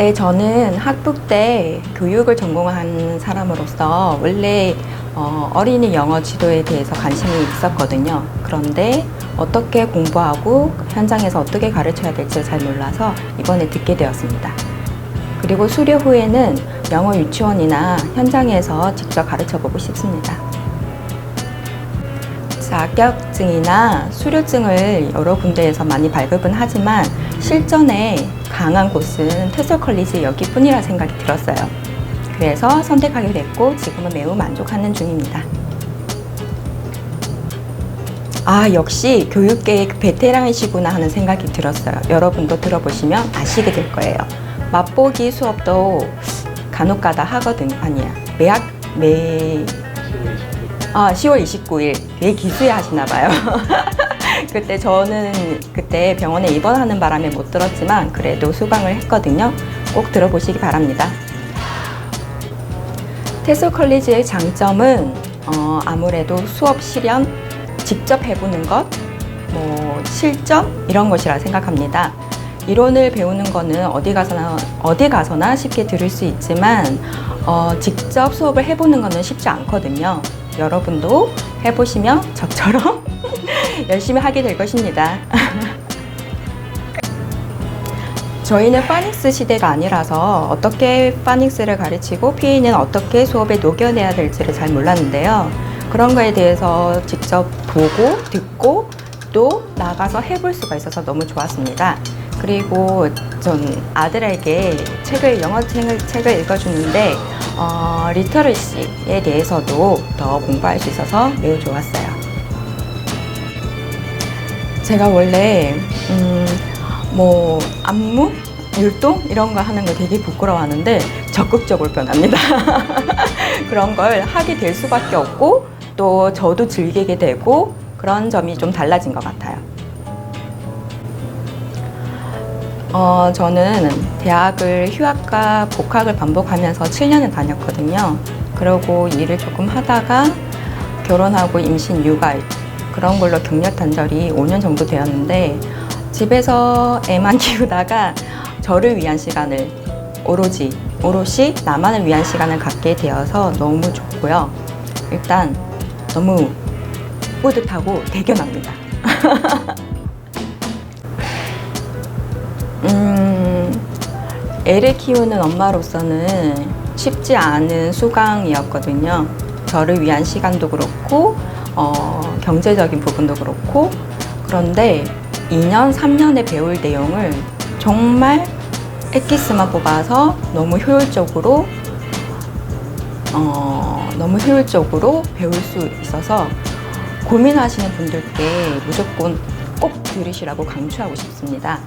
네, 저는 학부 때 교육을 전공한 사람으로서 원래 어, 어린이 영어 지도에 대해서 관심이 있었거든요. 그런데 어떻게 공부하고 현장에서 어떻게 가르쳐야 될지 잘 몰라서 이번에 듣게 되었습니다. 그리고 수료 후에는 영어 유치원이나 현장에서 직접 가르쳐 보고 싶습니다. 자격증이나 수료증을 여러 군데에서 많이 발급은 하지만 실전에 강한 곳은 테서 컬리지 여기뿐이라 생각이 들었어요. 그래서 선택하게 됐고 지금은 매우 만족하는 중입니다. 아, 역시 교육계의 그 베테랑이시구나 하는 생각이 들었어요. 여러분도 들어보시면 아시게 될 거예요. 맛보기 수업도 간혹 가다 하거든. 아니야. 매학, 매, 아, 10월 29일. 되게 기수에 하시나 봐요. 그때 저는 그때 병원에 입원하는 바람에 못 들었지만 그래도 수강을 했거든요. 꼭 들어보시기 바랍니다. 테슬 컬리지의 장점은 어, 아무래도 수업 실현, 직접 해보는 것, 뭐 실전 이런 것이라 생각합니다. 이론을 배우는 거는 어디 가서나 어디 가서나 쉽게 들을 수 있지만 어, 직접 수업을 해보는 거는 쉽지 않거든요. 여러분도 해보시면 저처럼 열심히 하게 될 것입니다. 저희는 파닉스 시대가 아니라서 어떻게 파닉스를 가르치고 PA는 어떻게 수업에 녹여내야 될지를 잘 몰랐는데요. 그런 거에 대해서 직접 보고 듣고 또 나가서 해볼 수가 있어서 너무 좋았습니다. 그리고 전 아들에게 책을 영어 책을, 책을 읽어주는데 어, 리터러시에 대해서도 더 공부할 수 있어서 매우 좋았어요. 제가 원래 음, 뭐 안무, 율동 이런 거 하는 거 되게 부끄러워하는데 적극적으로 변합니다. 그런 걸 하게 될 수밖에 없고 또 저도 즐기게 되고 그런 점이 좀 달라진 것 같아요. 어, 저는 대학을 휴학과 복학을 반복하면서 7년을 다녔거든요. 그러고 일을 조금 하다가 결혼하고 임신 육아 그런 걸로 경력 단절이 5년 정도 되었는데 집에서 애만 키우다가 저를 위한 시간을 오로지 오롯이 나만을 위한 시간을 갖게 되어서 너무 좋고요. 일단 너무 뿌듯하고 대견합니다. 음, 애를 키우는 엄마로서는 쉽지 않은 수강이었거든요. 저를 위한 시간도 그렇고, 어, 경제적인 부분도 그렇고, 그런데 2년, 3년에 배울 내용을 정말 엑기스만 뽑아서 너무 효율적으로, 어, 너무 효율적으로 배울 수 있어서 고민하시는 분들께 무조건 꼭 들으시라고 강추하고 싶습니다.